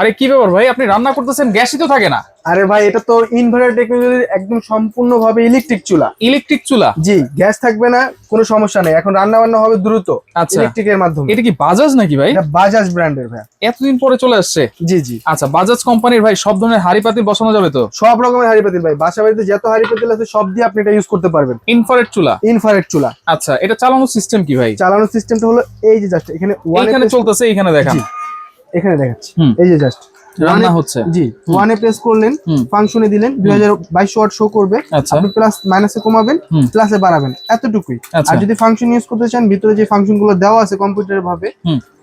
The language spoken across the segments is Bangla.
আরে কি ব্যাপার ভাই? আপনি রান্না করতেছেন গ্যাসই তো থাকে না। আরে ভাই এটা তো ইনভার্টার টেকনোলজির একদম সম্পূর্ণভাবে ইলেকট্রিক চুলা। ইলেকট্রিক চুলা? জি গ্যাস থাকবে না কোনো সমস্যা নেই। এখন রান্না বান্না হবে দ্রুত আচ্ছা। ইলেকট্রিকের মাধ্যমে। এটা কি বাজাজ নাকি ভাই? এটা বাজাজ ব্র্যান্ডের ভাই। এতদিন পরে চলে আসছে? জি জি। আচ্ছা বাজাজ কোম্পানির ভাই সব ধরনের হাড়ি পাতিল বসানো যাবে তো? সব রকমের হাড়ি পাতিল ভাই। বাসা বাড়িতে যত হাড়ি পাতিল আছে সব দিয়ে আপনি এটা ইউজ করতে পারবেন। ইনফ্রারেড চুলা? ইনফ্রারেড চুলা। আচ্ছা এটা চালানোর সিস্টেম কি ভাই? চালানোর সিস্টেমটা হলো এই যে জাস্ট এখানে one এ চলতেছে এইখানে দেখান। এখানে দেখাচ্ছি। এই যে জাস্ট রান্না হচ্ছে জি ওয়ানে প্রেস করলেন ফাংশনে দিলেন দুই হাজার বাইশ ওয়াট শো করবে আচ্ছা আপনি প্লাস মাইনাসে কমাবেন। প্লাসে বাড়াবেন এতটুকুই আচ্ছা। আর যদি ফাংশন ইউজ করতে চান ভিতরে যে ফাংশনগুলো দেওয়া আছে কম্পিউটার ভাবে।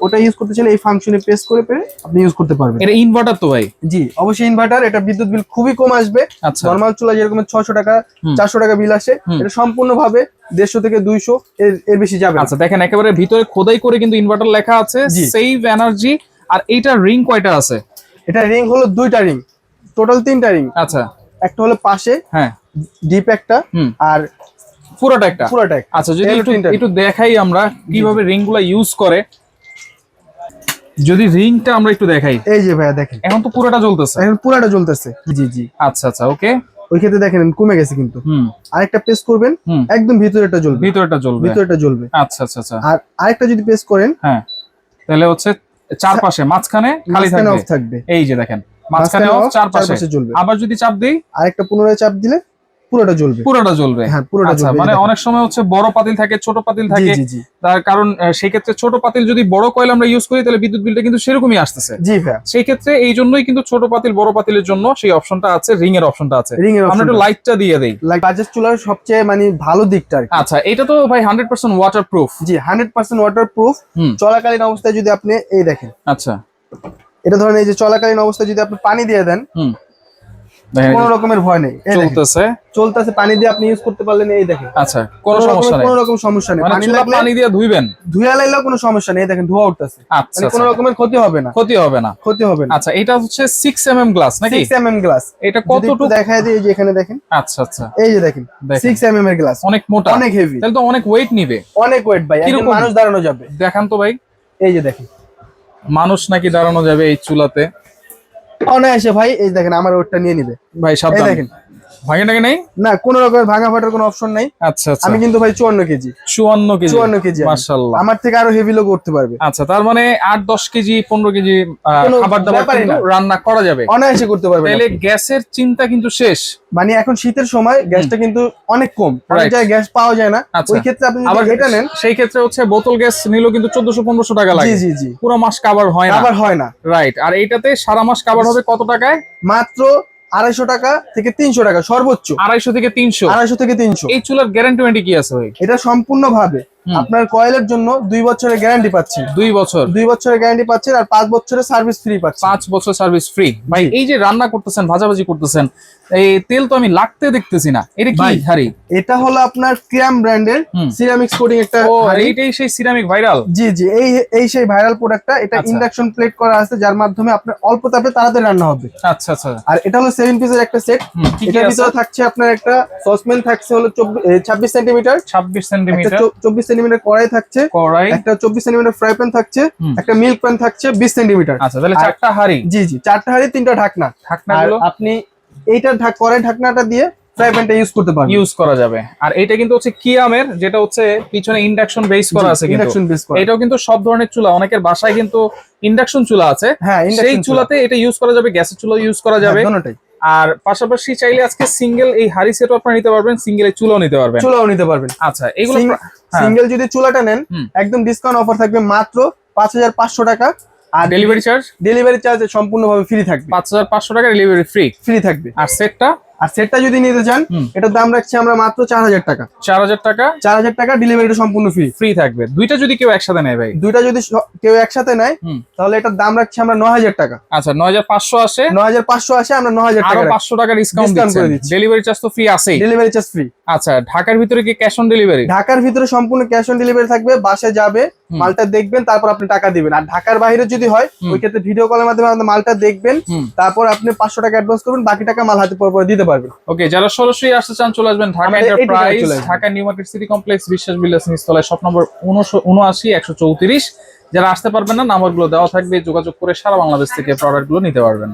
ওটা ইউজ করতে চাইলে এই ফাংশনে প্রেস করে পেরে আপনি ইউজ করতে পারবেন এটা ইনভার্টার তো ভাই জি অবশ্যই ইনভার্টার এটা বিদ্যুৎ বিল খুবই কম আসবে আচ্ছা নর্মাল চুলা যেরকম ছশো টাকা। চারশো টাকা বিল আসে। এটা সম্পূর্ণভাবে দেড়শো থেকে দুইশো এর এর বেশি যাবে। আচ্ছা দেখেন একেবারে ভিতরে খোদাই করে কিন্তু ইনভার্টার লেখা আছে। সেভ এনার্জি আর এইটা রিং কয়টা আছে? এটা রিং হলো দুইটা রিং। টোটাল তিনটা রিং। আচ্ছা। একটা হলো পাশে হ্যাঁ। ডিপ একটা আর পুরোটা একটা? পুরোটা। আচ্ছা যদি একটু একটু দেখাই আমরা কীভাবে রিংগুলা ইউজ করে। যদি রিংটা আমরা একটু দেখাই। এই যে ভাইয়া দেখেন। এখন তো পুরোটা জ্বলতেছে। এখন পুরোটা জ্বলতেছে। জি জি। আচ্ছা আচ্ছা ওকে। ওই ক্ষেত্রে দেখেন কমে গেছে কিন্তু। হুম। আরেকটা প্রেস করবেন একদম ভিতরেটা জ্বলবে। ভিতরটা জ্বলবে। ভিতরেটা জ্বলবে। আচ্ছা আচ্ছা আচ্ছা। আর আরেকটা যদি প্রেস করেন হ্যাঁ। তাহলে হচ্ছে চারপাশে মাঝখানে খালি থাকবে। এই যে দেখেন মাঝখানে অফ চারপাশে। চারপাশে আবার যদি চাপ দেই? আরেকটা পুনরায় চাপ দিলে পুরোটা জ্বলবে। পুরোটা জ্বলবে। হ্যাঁ পুরোটা আচ্ছা জ্বলবে মানে অনেক সময় হচ্ছে বড় পাতিল থাকে ছোট পাতিল থাকে। তার কারণ সেই ক্ষেত্রে ছোট পাতিল যদি বড় কয়েল আমরা ইউজ করি তাহলে বিদ্যুৎ বিলটা কিন্তু সেরকমই আসতেছে। জি ভাইয়া। সেই ক্ষেত্রে এই জন্যই কিন্তু ছোট পাতিল বড় পাতিলের জন্য সেই অপশনটা আছে রিং এর অপশনটা আছে। আমরা একটু লাইটটা দিয়ে দেই। বাজাজ চুলার সবচেয়ে মানে ভালো দিকটা আচ্ছা এটা তো ভাই হান্ড্রেড পার্সেন্ট ওয়াটার প্রুফ জি হান্ড্রেড পার্সেন্ট ওয়াটার প্রুফ চলাকালীন অবস্থায় যদি আপনি এই দেখেন। আচ্ছা। এটা ধরেন এই যে চলাকালীন অবস্থায় যদি আপনি পানি দিয়ে দেন কোনো রকমের ভয় নেই। চলতেছে। চলতেছে পানি দিয়ে আপনি ইউজ করতে পারলেন এই দেখেন। আচ্ছা কোনো সমস্যা নেই। কোনো রকম সমস্যা নেই। মানে পানি লাগলে পানি দিয়ে ধুইবেন? ধুয়া লাইলেও কোনো সমস্যা নেই। দেখেন ধোয়া উঠতেছে। আচ্ছা মানে কোনো আচ্ছা। রকমের ক্ষতি হবে না। ক্ষতি হবে না। ক্ষতি হবে না। আচ্ছা এটা হচ্ছে সিক্স এম এম গ্লাস নাকি সিক্স এম এম গ্লাস এটা কতটুকু? দেখায় দিই এই যে এখানে দেখেন। আচ্ছা আচ্ছা। এই যে দেখেন দেখেন। সিক্স এম এম এর গ্লাস অনেক মোটা। অনেক হেভি তাহলে তো অনেক ওয়েট নিবে। অনেক ওয়েট ভাই একজন মানুষ দাঁড়ানো যাবে। দেখান তো ভাই। এই যে দেখেন। মানুষ নাকি দাঁড়ানো যাবে এই চুলাতে? অনায়াসে ভাই এই দেখেন আমার ওটা নিয়ে নিবে। ভাই সাবধান। দেখেন নেই? না কোনো রকমের ভাঙা ফাটার কোনো অপশন নাই। আচ্ছা আচ্ছা। আমি কিন্তু ভাই চুয়ান্ন কেজি। চুয়ান্ন কেজি। চুয়ান্ন কেজি আমি। আমার থেকে আরও হেভি লোক করতে পারবে। আচ্ছা তার মানে কেজি পনেরো কেজি খাবার দাবার কিন্তু রান্না করা যাবে। অনায়াসে করতে পারবে তাহলে গ্যাসের চিন্তা কিন্তু শেষ। মানে এখন শীতের সময় গ্যাসটা কিন্তু অনেক কম। অনেক জায়গায় গ্যাস পাওয়া যায় না। আচ্ছা। ওই ক্ষেত্রে আপনি আবার এটা নেন। সেই ক্ষেত্রে হচ্ছে বোতল গ্যাস নিলেও কিন্তু চোদ্দশো পনেরোশো টাকা লাগে। জি জি পুরো মাস কাভার হয় না। হয় না। রাইট আর এইটাতে সারা মাস কাভার হবে কত টাকায়? মাত্র আড়াইশো টাকা থেকে তিনশো টাকা সর্বোচ্চ। আড়াইশো থেকে তিনশো। আড়াইশো থেকে তিনশো। এই চুলার গ্যারান্টি কি আছে ভাই? এটা সম্পূর্ণ ভাবে। আপনার কয়েলের জন্য দুই বছরের গ্যারান্টি পাচ্ছেন দুই বছর। দুই বছরের গ্যারান্টি পাচ্ছেন আর পাঁচ বছরের সার্ভিস ফ্রি পাচ্ছেন। পাঁচ বছর সার্ভিস ফ্রি। ভাই এই যে রান্না করতেছেন ভাজাভাজি করতেছেন এই তেল তো আমি লাগতে দেখতেছি না। এটা কি হারি এটা হলো আপনার ক্র্যাম ব্র্যান্ডের। সিরামিক্স কোটিং একটা ও। এইটাই সেই সিরামিক ভাইরাল জি জি এই এই সেই ভাইরাল প্রোডাক্টটা এটা আচ্ছা। ইন্ডাকশন প্লেট করা আছে যার মাধ্যমে আপনার অল্প তাপে তাড়াতাড়ি রান্না হবে। আচ্ছা আচ্ছা। আর এটা হলো সেভেন পিসের একটা সেট এটার ভিতরে থাকছে আপনার একটা সসপ্যান থাকছে হলো ছাব্বিশ সেন্টিমিটার ছাব্বিশ একটা সেন্টিমিটার চব্বিশ সেন্টিমিটার কড়াই থাকছে কড়াই? একটা চব্বিশ সেন্টিমিটার ফ্রাই প্যান থাকছে একটা মিল্ক প্যান থাকছে বিশ সেন্টিমিটার। আচ্ছা তাহলে চারটা হাড়ি। জি জি চারটা হাঁড়ি তিনটা ঢাকনা। ঢাকনাগুলো? আপনি এইটা কড়াই ঢাকনাটা দিয়ে ফ্রাই প্যানটা ইউজ করতে পারবেন। ইউজ করা যাবে। আর এটা কিন্তু হচ্ছে কিয়ামের যেটা হচ্ছে পিছনে ইন্ডাকশন বেস করা আছে কিন্তু। ইন্ডাকশন বেস করা। এটাও কিন্তু সব ধরনের চুলা অনেকের বাসায় কিন্তু ইন্ডাকশন চুলা আছে। হ্যাঁ সেই চুলাতে এটা ইউজ করা যাবে গ্যাসের চুলা ইউজ করা যাবে। দোনোটাই। আর পাশাপাশি চাইলে আজকে সিঙ্গেল এই হারি সেটও আপনারা নিতে পারবেন সিঙ্গেল এই চুলাও নিতে পারবেন। চুলাও নিতে পারবেন। আচ্ছা প্রা- হ্যাঁ। সিঙ্গেল যদি চুলাটা নেন একদম ডিসকাউন্ট অফার থাকবে মাত্র পাঁচ হাজার পাঁচশো টাকা। আর ডেলিভারি চার্জ ডেলিভারি চার্জ সম্পূর্ণভাবে ফ্রি থাকবে। পাঁচ হাজার পাঁচশো টাকা ডেলিভারি ফ্রি ফ্রি থাকবে। আর সেটটা আর সেটটা যদি নিতে চান এটার দাম রাখছি আমরা মাত্র চার হাজার টাকা। চার হাজার টাকা? চার হাজার টাকা ডেলিভারিটা সম্পূর্ণ ফ্রি ফ্রি থাকবে। দুইটা যদি কেউ একসাথে নেয় ভাই? দুইটা যদি কেউ একসাথে নেয় তাহলে এটার দাম রাখছি আমরা নয় হাজার টাকা। আচ্ছা নয় হাজার পাঁচশো আসে। ন হাজার পাঁচশো আসে আমরা ন হাজার আরও টাকা পাঁচশো টাকা ডিসকাউন্ট করে দিচ্ছি। ডেলিভারি চার্জ তো ফ্রি আছেই। ডেলিভারি চার্জ ফ্রি আচ্ছা ঢাকার ভিতরে কি ক্যাশ অন ডেলিভারি ঢাকার ভিতরে সম্পূর্ণ ক্যাশ অন ডেলিভারি থাকবে বাসে যাবে মালটা দেখবেন তারপর আপনি টাকা দিবেন। আর ঢাকার বাইরে যদি হয় ওই ক্ষেত্রে ভিডিও কলের মাধ্যমে আপনি মালটা দেখবেন তারপর আপনি পাঁচশো টাকা অ্যাডভান্স করবেন বাকি টাকা মাল হাতে পর দিতে পারবেন। ওকে যারা সরাসরি আসতে চান চলে আসবেন Dhaka Enterprise Dhaka New Market City Complex Biswas Builders নিচতলায় শপ নম্বর উনআশি একশো চৌত্রিশ। যারা আসতে পারবেন না নাম্বারগুলো দেওয়া থাকবে যোগাযোগ করে সারা বাংলাদেশ থেকে প্রোডাক্টগুলো নিতে পারবেন।